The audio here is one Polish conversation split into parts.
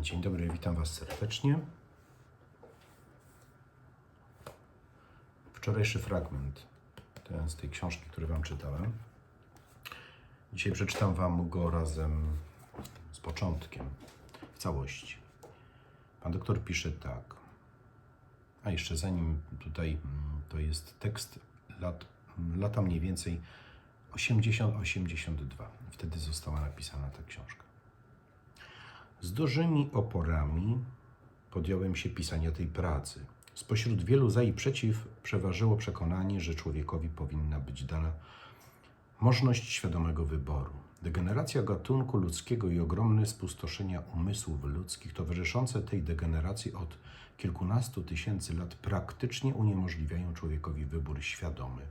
Dzień dobry, witam Was serdecznie. Wczorajszy fragment, ten z tej książki, który Wam czytałem. Dzisiaj przeczytam Wam go razem z początkiem, w całości. Pan doktor pisze tak. A jeszcze zanim tutaj, mm, to jest tekst lat, lata mniej więcej 80-82. Wtedy została napisana ta książka. Z dużymi oporami podjąłem się pisania tej pracy. Spośród wielu za i przeciw przeważyło przekonanie, że człowiekowi powinna być dana możność świadomego wyboru. Degeneracja gatunku ludzkiego i ogromne spustoszenia umysłów ludzkich towarzyszące tej degeneracji od kilkunastu tysięcy lat praktycznie uniemożliwiają człowiekowi wybór świadomy.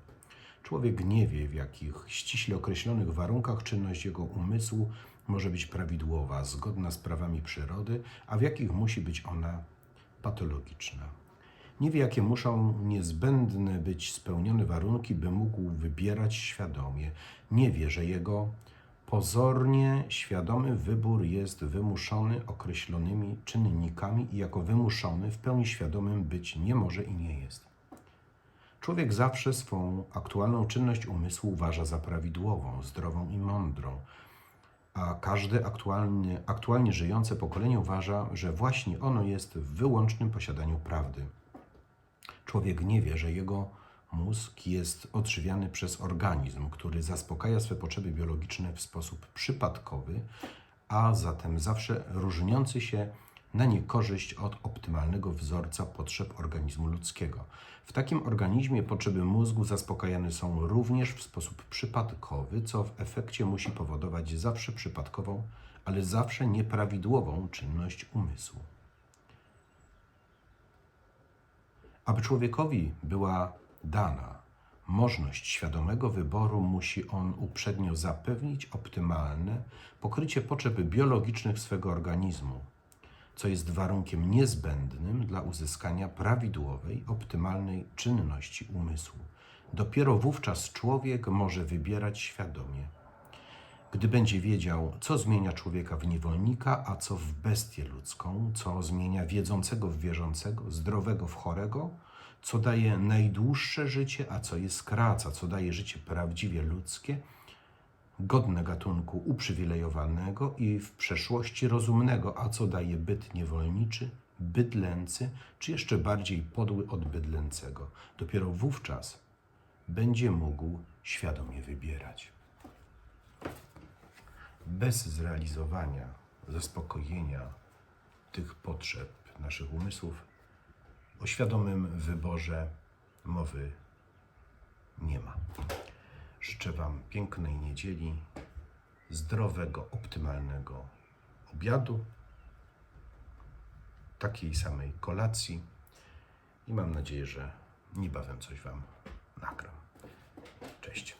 Człowiek nie wie, w jakich ściśle określonych warunkach czynność jego umysłu może być prawidłowa, zgodna z prawami przyrody, a w jakich musi być ona patologiczna. Nie wie, jakie muszą niezbędne być spełnione warunki, by mógł wybierać świadomie. Nie wie, że jego pozornie świadomy wybór jest wymuszony określonymi czynnikami i jako wymuszony w pełni świadomym być nie może i nie jest. Człowiek zawsze swą aktualną czynność umysłu uważa za prawidłową, zdrową i mądrą, a każde aktualnie, aktualnie żyjące pokolenie uważa, że właśnie ono jest w wyłącznym posiadaniu prawdy. Człowiek nie wie, że jego mózg jest odżywiany przez organizm, który zaspokaja swe potrzeby biologiczne w sposób przypadkowy, a zatem zawsze różniący się na niekorzyść od optymalnego wzorca potrzeb organizmu ludzkiego. W takim organizmie potrzeby mózgu zaspokajane są również w sposób przypadkowy, co w efekcie musi powodować zawsze przypadkową, ale zawsze nieprawidłową czynność umysłu. Aby człowiekowi była dana możliwość świadomego wyboru, musi on uprzednio zapewnić optymalne pokrycie potrzeb biologicznych swego organizmu, co jest warunkiem niezbędnym dla uzyskania prawidłowej, optymalnej czynności umysłu. Dopiero wówczas człowiek może wybierać świadomie. Gdy będzie wiedział, co zmienia człowieka w niewolnika, a co w bestię ludzką, co zmienia wiedzącego w wierzącego, zdrowego w chorego, co daje najdłuższe życie, a co je skraca, co daje życie prawdziwie ludzkie, godne gatunku uprzywilejowanego i w przeszłości rozumnego, a co daje byt niewolniczy, bydlęcy, czy jeszcze bardziej podły od bydlęcego. Dopiero wówczas będzie mógł świadomie wybierać. Bez zrealizowania, zaspokojenia tych potrzeb naszych umysłów, o świadomym wyborze mowy nie ma. Życzę Wam pięknej niedzieli, zdrowego, optymalnego obiadu, takiej samej kolacji i mam nadzieję, że niebawem coś Wam nagram. Cześć.